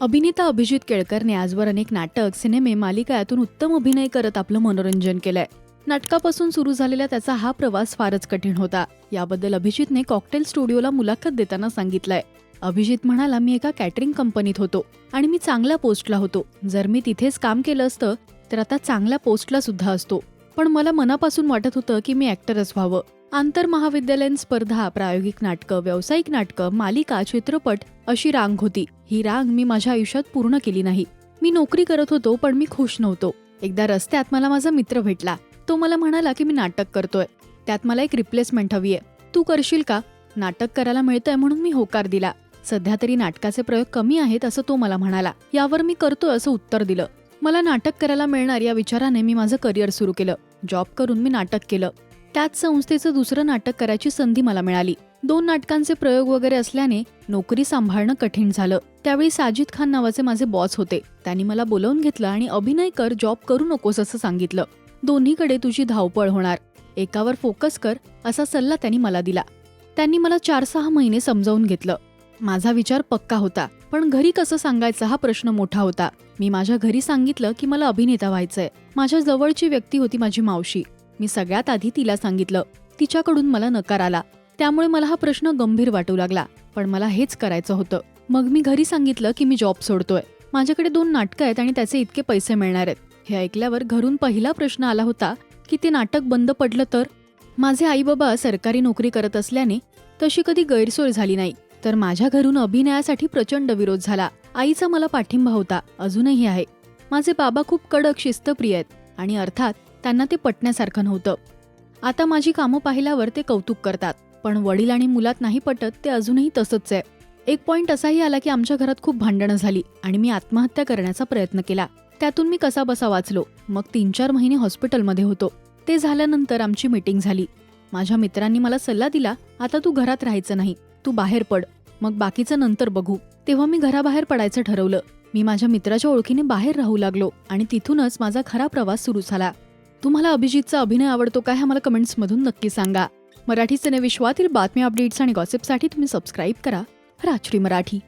अभिनेता अभिजित केळकरने आजवर अनेक नाटक सिनेमे मालिका यातून उत्तम अभिनय करत आपलं मनोरंजन केलंय. नाटकापासून सुरू झालेला त्याचा हा प्रवास फारच कठीण होता. याबद्दल अभिजितने कॉकटेल स्टुडिओला मुलाखत देताना सांगितलंय. अभिजित म्हणाला मी एका कॅटरिंग कंपनीत होतो आणि मी चांगल्या पोस्टला होतो. जर मी तिथेच काम केलं असतं तर आता चांगल्या पोस्टला सुद्धा असतो. पण मला मनापासून वाटत होतं की मी ऍक्टरच व्हावं. आंतरमहाविद्यालयीन स्पर्धा प्रायोगिक नाटकं व्यावसायिक नाटकं मालिका चित्रपट अशी रांग होती. ही रांग मी माझ्या आयुष्यात पूर्ण केली नाही. मी नोकरी करत होतो पण मी खुश नव्हतो. एकदा रस्त्यात मला माझा मित्र भेटला. तो मला म्हणाला की मी नाटक करतोय. त्यात मला एक रिप्लेसमेंट हवीये तू करशील का? नाटक करायला मिळतंय म्हणून मी होकार दिला. सध्या तरी नाटकाचे प्रयोग कमी आहेत असं तो मला म्हणाला. यावर मी करतोय असं उत्तर दिलं. मला नाटक करायला मिळणार या विचाराने मी माझं करिअर सुरू केलं. जॉब करून मी नाटक केलं. त्याच संस्थेचं दुसरं नाटक करायची संधी मला मिळाली. दोन नाटकांचे प्रयोग वगैरे असल्याने नोकरी सांभाळणं कठीण झालं. त्यावेळी साजिद खान नावाचे माझे बॉस होते. त्यांनी मला बोलावून घेतलं आणि अभिनय कर जॉब करू नकोस असं सांगितलं. दोन्हीकडे तुझी धावपळ होणार. एकावर फोकस कर असा सल्ला त्यांनी मला दिला. त्यांनी मला चार सहा महिने समजावून घेतलं. माझा विचार पक्का होता. पण घरी कसं सांगायचा हा प्रश्न मोठा होता. मी माझ्या घरी सांगितलं की मला अभिनेता व्हायचंय. माझ्या जवळची व्यक्ती होती माझी मावशी. मी सगळ्यात आधी तिला सांगितलं. तिच्याकडून मला नकार आला. त्यामुळे मला हा प्रश्न गंभीर वाटू लागला. पण मला हेच करायचं होतं. मग मी घरी सांगितलं की मी जॉब सोडतोय. माझ्याकडे दोन नाटकं आहेत आणि त्याचे इतके पैसे मिळणार आहेत. हे ऐकल्यावर घरून पहिला प्रश्न आला होता की ते नाटक बंद पडलं तर? माझे आई बाबा सरकारी नोकरी करत असल्याने तशी कधी गैरसोय झाली नाही. तर माझ्या घरून अभिनयासाठी प्रचंड विरोध झाला. आईचा मला पाठिंबा होता. अजूनही आहे. माझे बाबा खूप कडक शिस्तप्रिय आहेत. आणि अर्थात त्यांना ते पटण्यासारखं नव्हतं. आता माझी कामं पाहिल्यावर ते कौतुक करतात पण वडील आणि मुलात नाही पटत ते अजूनही तसंच आहे. एक पॉइंट असाही आला की आमच्या घरात खूप भांडणं झाली आणि मी आत्महत्या करण्याचा प्रयत्न केला. त्यातून मी कसा बसा वाचलो. मग तीन चार महिने हॉस्पिटलमध्ये होतो. ते झाल्यानंतर आमची मीटिंग झाली. माझ्या मित्रांनी मला सल्ला दिला आता तू घरात राहायचं नाही तू बाहेर पड. मग बाकीचं नंतर बघू. तेव्हा मी घराबाहेर पडायचं ठरवलं. मी माझ्या मित्राच्या ओळखीने बाहेर राहू लागलो आणि तिथूनच माझा खरा प्रवास सुरू झाला. तुम्हाला अभिजितचा अभिनय आवडतो काय हा मला कमेंट्समधून नक्की सांगा. मराठी सिनेविश्वातील बातम्या अपडेट्स आणि गॉसिपसाठी तुम्ही सबस्क्राईब करा. राजश्री मराठी.